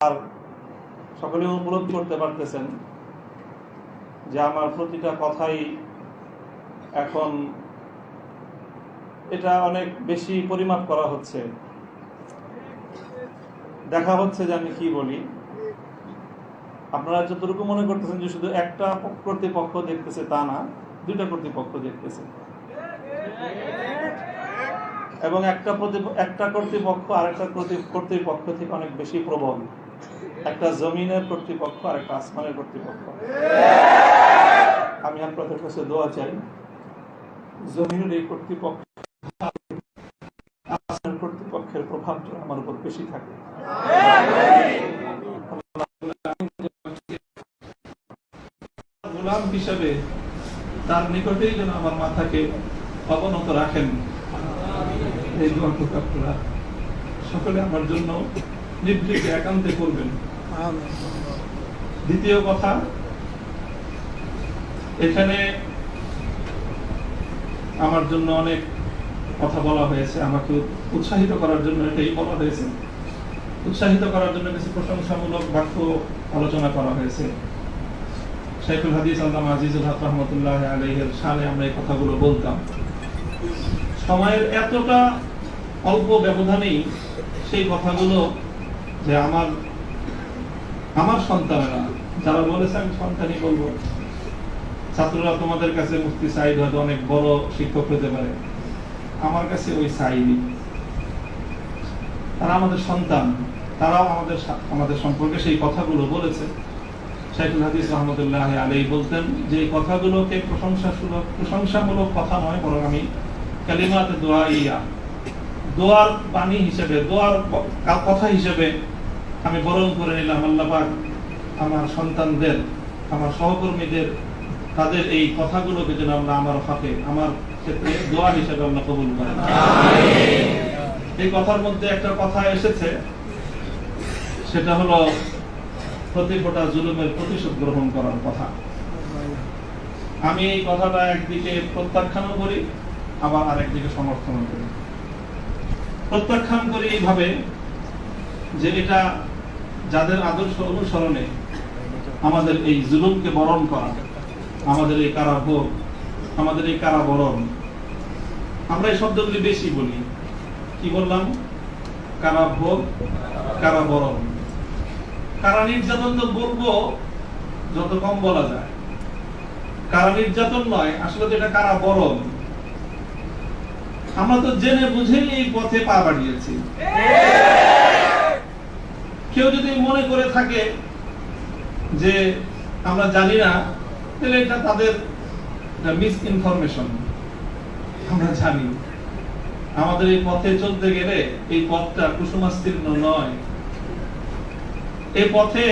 আর সকলে উপলব্ধি করতে পারতেছেন যে আমার প্রতিটা কথাই এখন এটা অনেক বেশি পরিমাপ করা হচ্ছে। দেখা হচ্ছে যে আমি কি বলি। আপনারা যতটুকু মনে করতেছেন যে শুধু একটা কর্তৃপক্ষ দেখতেছে তা না, দুইটা কর্তৃপক্ষ দেখতেছে। এবং একটা একটা কর্তৃপক্ষ আরেকটা কর্তৃ- কর্তৃপক্ষ থেকে অনেক বেশি প্রবল। একটা জমিনের কর্তৃপক্ষ আর একটা আসমানের কর্তৃপক্ষ। আমি আপনাদের কাছে দোয়া চাই, জমিনের এই কর্তৃপক্ষ কর্তৃপক্ষের প্রভাব আমার উপর বেশি থাকে। গোলাম হিসাবে তার নিকটেই যেন আমার মাথাকে অবনত রাখেন। এই সকলে আমার জন্য নিভৃতে একান্তে করবেন দ্বিতীয় কথা, এখানে আমার জন্য অনেক কথা বলা হয়েছে। আমাকে উৎসাহিত করার জন্য এটাই বলা হয়েছে। উৎসাহিত করার জন্য কিছু প্রশংসামূলক বাক্য আলোচনা করা হয়েছে। শেখুল হাদিস আল্লামা আজিজুল হক রহমতুল্লাহ আলহের সালে আমরা এই কথাগুলো বলতাম। সময়ের এতটা অল্প ব্যবধানেই সেই কথাগুলো যে আমার আমার সন্তানেরা, যারা বলেছে আমি সন্তানই বলব। ছাত্ররা তোমাদের কাছে মুফতি সাইদ হয়তো অনেক বড় শিক্ষক হতে পারে। আমার কাছে ওই সাইদি তারা আমাদের সন্তান, তারাও আমাদের আমাদের সম্পর্কে সেই কথাগুলো বলেছে। শাইখুল হাদিস রহমতুল্লাহ আলাই বলতেন, যে কথাগুলোকে প্রশংসা সুলভ প্রশংসামূলক কথা নয়, বরং আমি কালিমাতে দোয়া ইয়া দোয়ার বাণী হিসেবে, দোয়ার কথা হিসেবে আমি বরণ করে নিলাম আল্লাহ পাক আমার সন্তানদের, আমার সহকর্মীদের, তাদের এই কথাগুলোকে যেন আমরা আমার হকে, আমার ক্ষেত্রে দোয়া হিসেবে আমরা কবুল করেন এই কথার মধ্যে একটা কথা এসেছে, সেটা হলো প্রতি ফোটা জুলুমের প্রতিশোধ গ্রহণ করার কথা। আমি এই কথাটা একদিকে প্রত্যাখ্যানও করি, আবার আরেকদিকে সমর্থন করি। প্রত্যাখ্যান করি এইভাবে যে এটা যাদের আদর্শ অনুসরণে আমাদের এই জুলুমকে বরণ করা, আমাদের এই কারাভোগ, আমাদের এই কারাবরণ, আমরা এই শব্দগুলি বেশি বলি। কি বললাম? কারাভোগ, কারাবরণ। কারা নির্যাতন তো বলব, যত কম বলা যায়। কারা নির্যাতন নয়, আসলে তো এটা কারা বরণ আমরা তো জেনে বুঝেই এই পথে পা বাড়িয়েছি। কেউ যদি মনে করে থাকে যে আমরা জানি না, তাহলে এটা তাদের মিস ইনফরমেশন আমরা জানি। আমাদের এই পথে চলতে গেলে এই পথটা কুসুমাস্তীর্ণ নয়। এই পথে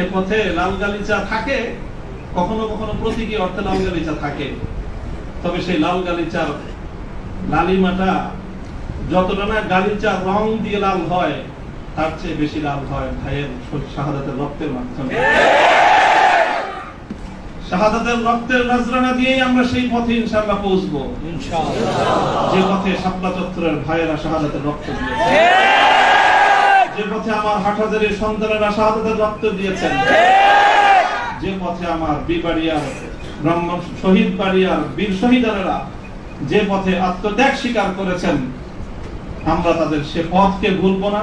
এই পথে লাল গালিচা থাকে, কখনো কখনো প্রতীকী অর্থে লাল গালিচা থাকে। তবে সেই লাল গালিচার লালিমাটা যতটা না গালিচার রং দিয়ে লাল হয় তার চেয়ে বেশি লাল হয় ভাইয়ের শাহাদাতের রক্তের মাধ্যমে। শাহাদাতের রক্তের নজরানা দিয়েই আমরা সেই পথে ইনশাআল্লাহ পৌঁছবো। যে পথে শাপলা চত্বরের ভাইয়েরা শাহাদাতের রক্ত দিয়েছে যে পথে আমার হাটহাজারের সন্তানেরা শাহাদাতের রক্ত দিয়েছেন। যে পথে আমার বিবাড়িয়ার ব্রহ্ম শহীদ বাড়িয়ার বীর শহীদারেরা যে পথে আত্মত্যাগ স্বীকার করেছেন আমরা তাদের সে পথকে ভুলবো না।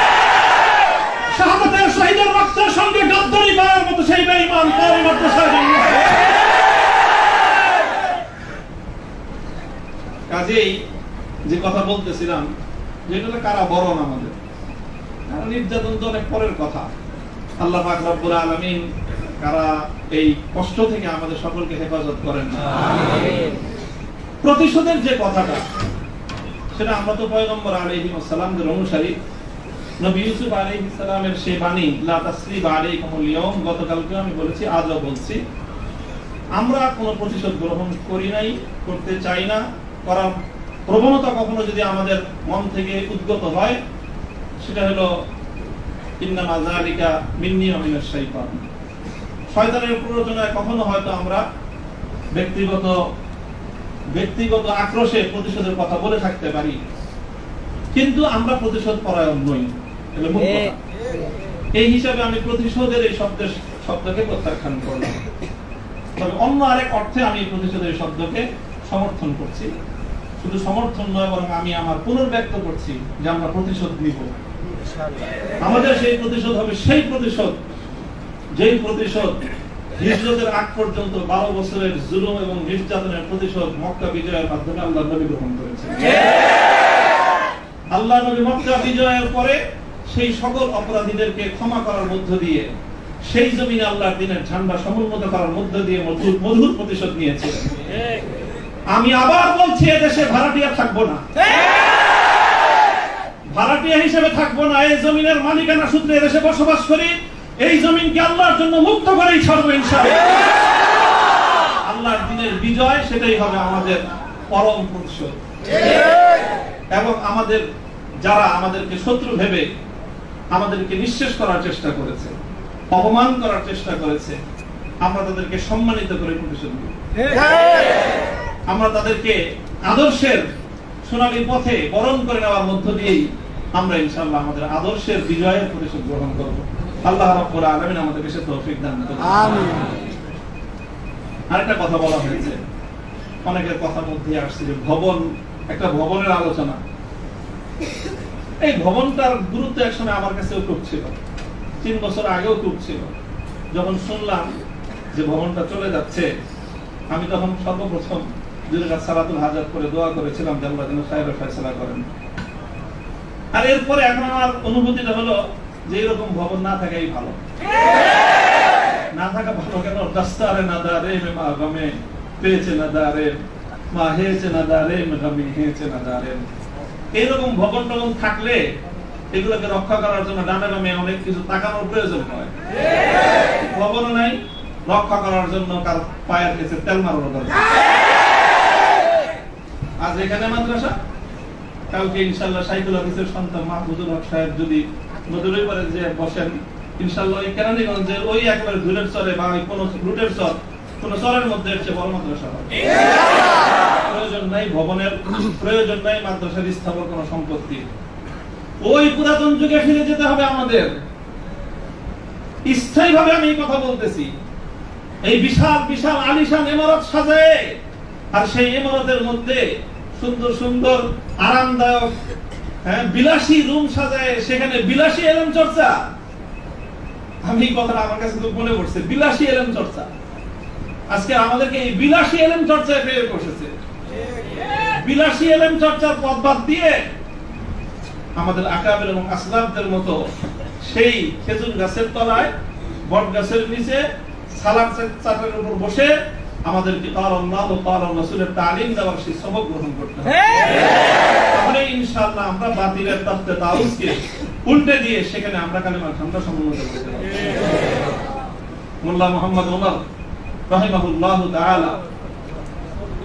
শাহাদাতের শহীদের রক্তের সঙ্গে গাদ্দারি করার মতো সেই বেঈমান তার মাত্র কাজেই যে কথা বলতেছিলাম যেটা কারা বরণ আমাদের? নির্যাতন তো অনেক পরের কথা। আল্লাহ পাক রব্বুল আলামিন কারা এই কষ্ট থেকে আমাদের সকলকে হেফাজত করেন প্রতিশোধের যে কথাটা, সেটা আমরা তো পয়গম্বর আলাইহিস সালামদের অনুসারী নবী ইউসুফ আলাইহিস সালামের সেই বাণী, লা তাসরিব আলাইকুমুল ইয়াউম গতকালকে আমি বলেছি, আজও বলছি। আমরা কোনো প্রতিশোধ গ্রহণ করি নাই, করতে চাই না। করার প্রবণতা কখনো যদি আমাদের মন থেকে উদ্গত হয়, সেটা হলো ইন্নামা যালিকা মিন্নি মিনাশ শয়তানের প্ররোচনায় কখনো হয়তো আমরা ব্যক্তিগত ব্যক্তিগত আক্রোশে প্রতিশোধের কথা বলে থাকতে পারি। কিন্তু আমরা প্রতিশোধ পরায়ণ নই। এই হিসাবে আমি প্রতিশোধের এই শব্দের শব্দকে প্রত্যাখ্যান করলাম। তবে অন্য আরেক অর্থে আমি এই প্রতিশোধের শব্দকে সমর্থন করছি। শুধু সমর্থন নয় বরং আমি আমার পুনর্ব্যক্ত করছি যে আমরা প্রতিশোধ নিব। আমাদের সেই প্রতিশোধ হবে সেই প্রতিশোধ যেই প্রতিশোধ হিজরতের আগ পর্যন্ত বারো বছরের জুলুম এবং নির্যাতনের প্রতিশোধ মক্কা বিজয়ের মাধ্যমে আল্লাহ নবী গ্রহণ করেছেন। আল্লাহ নবী মক্কা বিজয়ের পরে সেই সকল অপরাধীদেরকে ক্ষমা করার মধ্য দিয়ে, সেই জমিনে আল্লাহর দিনের ঝান্ডা সমুন্নত করার মধ্য দিয়ে মধুর মধুর প্রতিশোধ নিয়েছিলেন আমি আবার বলছি, এদেশে ভাড়াটিয়া থাকব না। ভাড়াটিয়া হিসেবে থাকব না, এই জমিনের মালিকানা সূত্রে এদেশে বসবাস করি। এই জমিনকে আল্লাহর জন্য মুক্ত করেই ছাড়বো ইনশাআল্লাহ। আল্লাহর দিনের বিজয়, সেটাই হবে আমাদের পরম প্রতিশোধ। এবং আমাদের, যারা আমাদেরকে শত্রু ভেবে আমাদেরকে নিঃশেষ করার চেষ্টা করেছে অপমান করার চেষ্টা করেছে। আমরা তাদেরকে সম্মানিত করে প্রতিশোধ আমরা তাদেরকে আদর্শের সোনালী পথে বরণ করে নেওয়ার মধ্য দিয়েই আমরা ইনশাআল্লাহ আমাদের আদর্শের বিজয়ের প্রতিশোধ গ্রহণ করব। আল্লাহ রাব্বুল আলামিন আমাদেরকে সে তৌফিক দান করুন। আমিন। আরেকটা কথা বলা হয়েছে। অনেকের কথার মধ্যে আসছে যে ভবন একটা ভবনের আলোচনা। এই ভবনটার গুরুত্ব একসময় আমার কাছেও খুব ছিল। তিন বছর আগেও খুব ছিল। যখন শুনলাম যে ভবনটা চলে যাচ্ছে, আমি তখন সর্বপ্রথম দুই রাত সালাতুল হাজার করে দোয়া করেছিলাম যেন সাহেবের ফয়সালা করেন। আর এরপরে এখন আমার অনুভূতিটা হলো যে এরকম ভবন না থাকাই ভালো। না থাকা ভালো কেন? দাস্তারে না দারে মে মা গমে, পেয়েছে না দারে মা, হেয়েছে না দারে মে গমি, হেয়েছে না দারে এইরকম ভবন টবন থাকলে এগুলোকে রক্ষা করার জন্য ডানে বামে অনেক কিছু তাকানোর প্রয়োজন হয়। ভবন নাই, রক্ষা করার জন্য কার পায়ের কাছে তেল মারানো দরকার। আজ এখানে মাদ্রাসা? কালকে ইনশাল্লাহ সাইকুল অফিসের সন্তান মাহমুদুল হক সাহেব যদি নদীর পারে যে বসেন ইনশাল্লাহ ওই কেরানীগঞ্জের ওই একেবারে ধুলের চরে বা ওই কোনো রুটের চর, কোন চরের মধ্যে হচ্ছে বড় মাদ্রাসা হবে। প্রয়োজন নাই, ভবনের প্রয়োজন নাই, মাদ্রাসার স্থাপন কোনো সম্পত্তি। ওই পুরাতন যুগে ফিরে যেতে হবে আমাদের। স্থায়ী ভাবে আমি কথা বলতেছি। এই বিশাল বিশাল আলিশান ইমারত সাজায় আর সেই ইমারতের মধ্যে সুন্দর সুন্দর, আরামদায়ক হ্যাঁ বিলাসী রুম সাজায় সেখানে বিলাসী এলম চর্চা। আমি কথাটা আমার কাছে তো মনে পড়ছে, বিলাসী এলম চর্চা। আজকে আমাদেরকে এই বিলাসী এলম চর্চায় পেয়ে বসেছে। বিলাসী এলম চর্চার পথ বাদ দিয়ে আমাদের আকাবের এবং আসলাফদের মতো সেই খেজুর গাছের তলায় বট গাছের নিচে সালাদ চাটের উপর বসে আমাদেরকে আল্লাহ ও রাসূলের তালিম দেওয়ার সেই সবক গ্রহণ করতে হবে। তাহলে ইনশাআল্লাহ আমরা বাতিলের তত্ত্বে তাউসকে উল্টে দিয়ে সেখানে আমরা কালেমা ঠান্ডা সমন্বিত করতে পারব। মোল্লা মোহাম্মদ ওমর রাহিমাহুল্লাহ তাআলা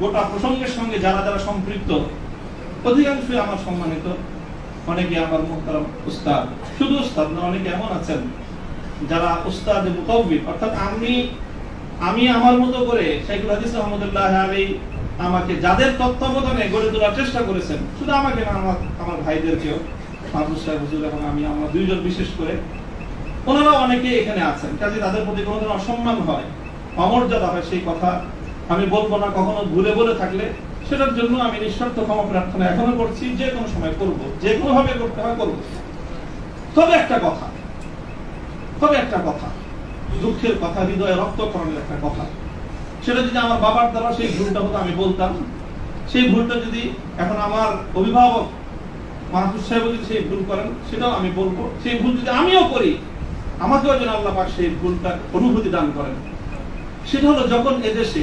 গোটা প্রসঙ্গের সঙ্গে যারা যারা সম্পৃক্ত, অধিকাংশই আমার সম্মানিত। অনেকে আমার মোহতারাম উস্তাদ। শুধু উস্তাদ না, অনেকে এমন আছেন যারা উস্তাদ মুকাউবিদ অর্থাৎ আমি আমি আমার মতো করে শেখুল হাদিস রহমতুল্লাহ আলী আমাকে যাদের তত্ত্বাবধানে গড়ে তোলার চেষ্টা করেছেন, শুধু আমাকে না, আমার আমার ভাইদেরকেও মাহবুব সাহেব, হুজুর এবং আমি, আমার দুইজন বিশেষ করে। ওনারা অনেকে এখানে আছেন, কাজে তাদের প্রতি কোনো অসম্মান হয়, অমর্যাদা হয় সেই কথা। আমি বলব না কখনো ভুলে বলে থাকলে, সেটার জন্য আমি নিঃস্বার্থ ক্ষমা প্রার্থনা এখনও করছি, যে কোনো সময় করব, যে কোনো ভাবে করতে হয় করব। তবে একটা কথা, তবে একটা কথা, দুঃখের কথা, হৃদয়ে রক্তকরণের একটা কথা। সেটা যদি আমার বাবার দ্বারা সেই ভুলটা হতো, আমি বলতাম। সেই ভুলটা যদি এখন আমার অভিভাবক মাহফুজ সাহেব যদি সেই ভুল করেন, সেটাও আমি বলব। সেই ভুল যদি আমিও করি, আমাকেও যেন আল্লাহ পাক সেই ভুলটা অনুভূতি দান করেন। সেটা হলো যখন এদেশে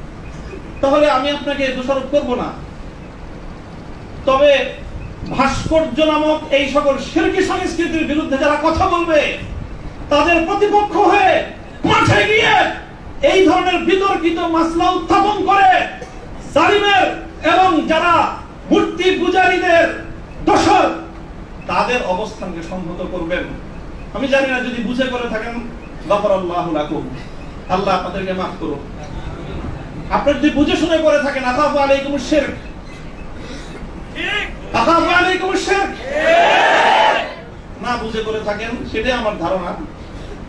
তাহলে আমি আপনাকে দোষারোপ করব না। তবে ভাস্কর্য নামক এই সকল শিরকি সংস্কৃতির বিরুদ্ধে যারা কথা বলবে, তাদের প্রতিপক্ষ হয়ে মাঠে গিয়ে এই ধরনের বিতর্কিত মাসলা উত্থাপন করে জালিমের এবং যারা মূর্তি পূজারীদের দোষর, তাদের অবস্থানকে সংহত করবেন। আমি জানি না যদি বুঝে করে থাকেন গফর আল্লাহ আল্লাহ আপনাদেরকে মাফ করুন আপনারা যদি বুঝে শুনে করে থাকেন আকাফু আলাইকুম শিরক। আকাফু আলাইকুম না বুঝে করে থাকেন, সেটাই আমার ধারণা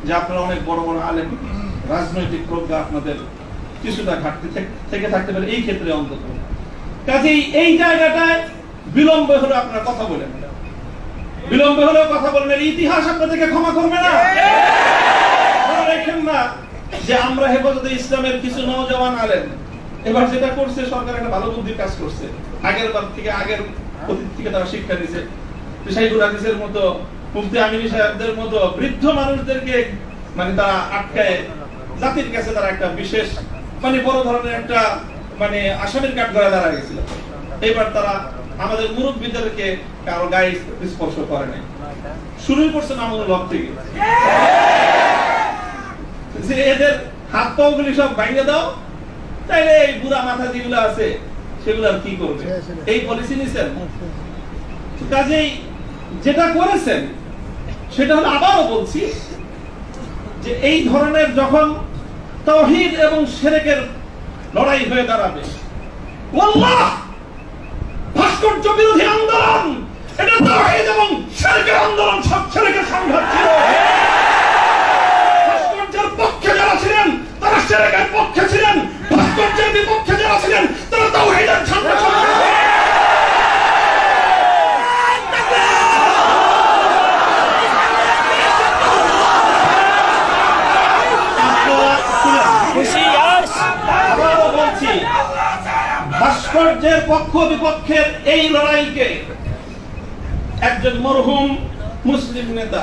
যে আপনারা অনেক বড় বড় আলেম, রাজনৈতিক প্রজ্ঞা আপনাদের কিছুটা থেকে- থেকে থাকতে পারে, এই ক্ষেত্রে অন্তত। কাজেই এই জায়গাটায় বিলম্ব হলে আপনারা কথা বলেন বিলম্ব হলেও কথা বলেন ইতিহাস আপনাদেরকে ক্ষমা করবে না। রাখেন না যে আমরা হেফাজতে ইসলামের কিছু নওজওয়ান আলেন এবার যেটা করছে, সরকার একটা ভালো বুদ্ধির কাজ করছে। আগের বার থেকে আগের অতীত থেকে তারা শিক্ষা দিছে। শাহিদুল হাদিসের মতো, মুফতি আমিনী সাহেবদের মতো বৃদ্ধ মানুষদেরকে মানে তারা আটকায়। জাতির কাছে তারা একটা বিশেষ মানে বড় ধরনের একটা মানে আসামির কাঠ গড়ে দাঁড়া গেছিল। এবার তারা আমাদের মুরব্বীদেরকে কারও গায়ে স্পর্শ করে নাই। শুরুই করছে আমাদের লব থেকে। যে এদের হাত পাও গুলি সব ভাঙিয়ে দাও তাইলে এই বুড়া মাথা যেগুলো আছে সেগুলো আর কি করবে? এই পলিসি নিছেন? কাজেই যেটা করেছেন সেটা হলো আবারও বলছি যে এই ধরনের যখন তৌহিদ এবং সেরেকের লড়াই হয়ে দাঁড়াবে ভাস্কর্য বিরোধী আন্দোলন! এটা তৌহিদ এবং সেরেকের আন্দোলন সব সেরেকের সংঘাত ছিল। সেরেকের পক্ষে ছিলেন ভাস্কর্যের বিপক্ষে যারা ছিলেন তারা তাওহীদের সামনে ভাস্কর্যের পক্ষ বিপক্ষের এই লড়াইকে একজন মরহুম মুসলিম নেতা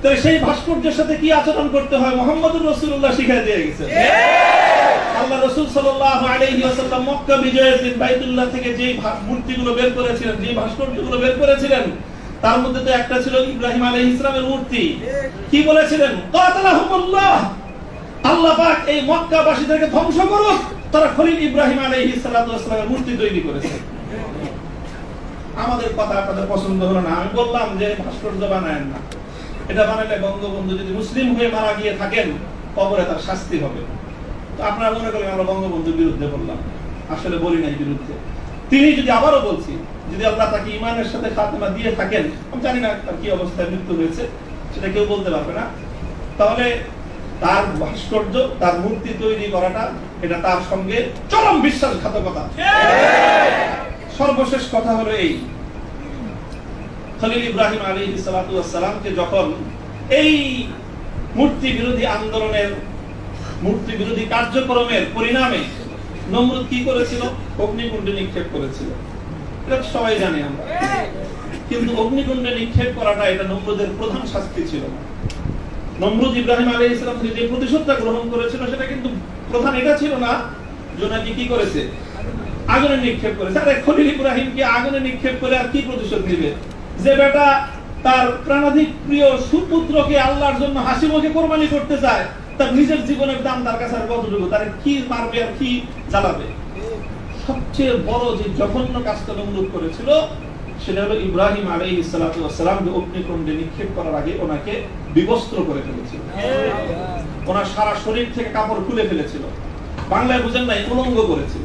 তাহলে সেই ভাস্কর্যের সাথে কি আচরণ করতে হয়? মোহাম্মদুর রাসূলুল্লাহ শিখিয়ে দিয়ে গেছে। আল্লাহ রাসূল সাল্লাল্লাহু আলাইহি ওয়াসাল্লাম মক্কা বিজয়ের দিন বাইতুল্লাহ থেকে যেই মূর্তিগুলো বের করেছিলেন যেই ভাস্কর্যগুলো বের করেছিলেন তার মধ্যে তো একটা ছিল ইব্রাহিম আলাইহিস ইসলামের মূর্তি। কি বলেছিলেন? আল্লাহ পাক এই মক্কাবাসীদেরকে ধ্বংস করুক। তারা খলিল ইব্রাহিম সালাতু ওয়াসসালামের মূর্তি তৈরি করেছে। আমাদের কথা আপনাদের পছন্দ হলো না। আমি বললাম যে ভাস্কর্য বানায় না। এটা বানালে বঙ্গবন্ধু যদি মুসলিম হয়ে মারা গিয়ে থাকেন কবরে তার শাস্তি হবে। তো আপনারা মনে করেন আমরা বঙ্গবন্ধুর বিরুদ্ধে বললাম। আসলে বলি নাই বিরুদ্ধে। তিনি যদি আবারও বলছি যদি আল্লাহ তাকে ইমানের সাথে খাতেমা দিয়ে থাকেন আমি জানি না তার কি অবস্থায় মৃত্যু হয়েছে সেটা কেউ বলতে পারবে না। তাহলে তার ভাস্কর্য তার মূর্তি তৈরি করাটা এটা তার সঙ্গে চরম বিশ্বাসঘাতকতা। সর্বশেষ কথা হলো এই। খলিল ইব্রাহিম আলী সালাতামকে যখন এই মূর্তি বিরোধী আন্দোলনের মূর্তি বিরোধী কার্যক্রমের পরিণামে নমরুদ কি করেছিল? অগ্নিকুণ্ডে নিক্ষেপ করেছিল। এটা সবাই আমরা। কিন্তু অগ্নিকুণ্ডে নিক্ষেপ করাটা এটা নমরুদের প্রধান শাস্তি ছিল নমরুদ ইব্রাহিম আলী যে প্রতিশোধটা গ্রহণ করেছিল, সেটা কিন্তু প্রধান এটা ছিল না জোনাকি কি করেছে? আগুনে নিক্ষেপ করেছে। আরে খলিল ইব্রাহিমকে আগুনে নিক্ষেপ করে আর কি প্রতিশোধ দিবে যে বেটা তার প্রাণাধিক প্রিয় সুপুত্রকে আল্লাহর জন্য হাসি মুখে কোরবানি করতে চায় তার নিজের জীবনের দাম তার কাছে আর কতটুকু? তার কি মারবে আর কি জ্বালাবে সবচেয়ে বড় যে জঘন্য কাজটা নমরুদ করেছিল সেটা হলো ইব্রাহিম আলাইহিস সালাতু ওয়াস অগ্নিকুণ্ডে নিক্ষেপ করার আগে ওনাকে বিবস্ত্র করে ফেলেছিল। ওনার সারা শরীর থেকে কাপড় খুলে ফেলেছিল। বাংলায় বুঝেন নাই উলঙ্গ করেছিল।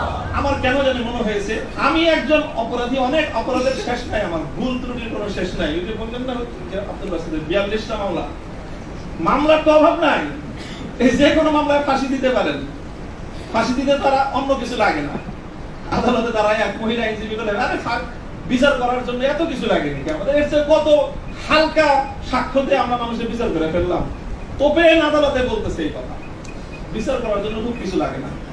আমার কেন জানি মনে হয়েছে, আমি একজন অপরাধী, অনেক অপরাধের শেষ নাই আমার, ভুল ত্রুটির কোনো শেষ নাই। ওই যে বললেন না আব্দুল বাসিদের বিয়াল্লিশটা মামলা। মামলার তো অভাব নাই। এই যে কোনো মামলায় ফাঁসি দিতে পারেন। ফাঁসি দিতে তারা অন্য কিছু লাগে না। আদালতে তারা এক মহিলা আইনজীবী বলে, আরে বিচার করার জন্য এত কিছু লাগেনি কি আমাদের এর চেয়ে কত হালকা সাক্ষ্য দিয়ে আমরা মানুষের বিচার করে ফেললাম। ওপেন আদালতে বলতেছে এই কথা। বিচার করার জন্য খুব কিছু লাগে না।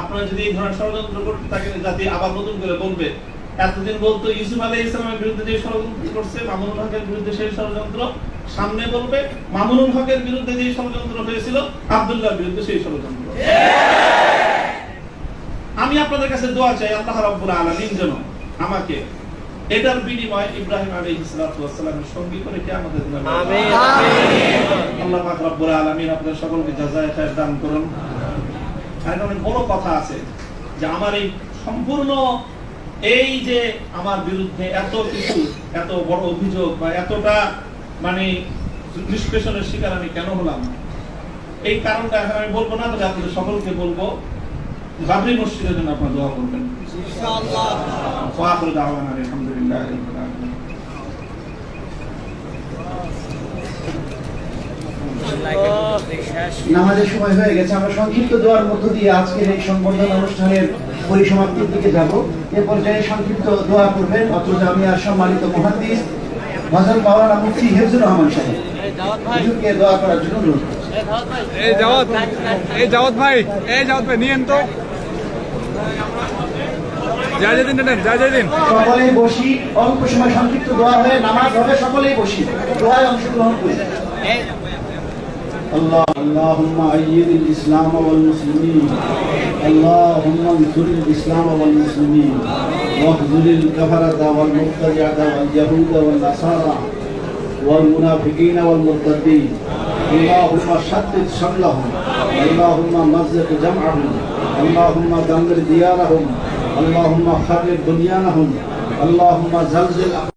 আপনারা যদি এই ধরনের ষড়যন্ত্র করতে থাকেন জাতি আবার নতুন করে বলবে। এতদিন বলতো ইউসুফ আলী ইসলামের বিরুদ্ধে যে ষড়যন্ত্র করছে মামুনুল হকের বিরুদ্ধে সেই ষড়যন্ত্র। সামনে বলবে মামুনুল হকের বিরুদ্ধে যে ষড়যন্ত্র হয়েছিল আব্দুল্লাহর বিরুদ্ধে সেই ষড়যন্ত্র। আমি আপনাদের কাছে দোয়া চাই আল্লাহ রাব্বুল আলামিন যেন আমাকে এটার বিনিময়ে ইব্রাহিম আলাইহিস সালাতু ওয়াস সালামের সঙ্গী করে কিয়ামতের দিনে আমিন। আল্লাহ পাক রব্বুল আলামিন আপনাদের সকলকে জাযায়ে খায়ের দান করুন। আর অনেক বড় কথা আছে যে আমার এই সম্পূর্ণ এই যে আমার বিরুদ্ধে এত কিছু এত বড় অভিযোগ বা এতটা মানে নিষ্পেষণের শিকার আমি কেন হলাম? এই কারণটা এখন আমি বলব না তবে আপনাদের সকলকে বলব বাবরি মসজিদের জন্য আপনারা দোয়া করবেন। ইনশাআল্লাহ। নামাজের সময় হয়ে গেছে আমরা সংক্ষিপ্ত দোয়ার মধ্য দিয়ে আজকের এই সংবর্ধনা অনুষ্ঠানের পরিসমাপ্তির দিকে যাব। এ পর্যায়ে সংক্ষিপ্ত দোয়া করবেন অত্র জামিয়ার সম্মানিত মহাদিস হজরত মাওলানা মুফতি হেফজুর রহমান সাহেব। হুজুরকে দোয়া করার জন্য অনুরোধ এই জাওয়াত এই জাওয়াত ভাই এই জাওয়াত ভাই নিয়েন তো। যা যা দিন নেন যা যা দিন। সকলেই বসি অল্প সময় সংক্ষিপ্ত দোয়া হয়ে নামাজ হবে সকলেই বসি। দোয়ায় অংশগ্রহণ করি। الله اللهم أيد الإسلام والمسلمين. اللهم انصر الإسلام والمسلمين. واخذل الكفرة والمبتدعة واليهود والنصارى والمنافقين والمرتدين. اللهم شتت شملهم. اللهم مزق جمعهم. اللهم دمر ديارهم. اللهم خرب بنيانهم. اللهم زلزل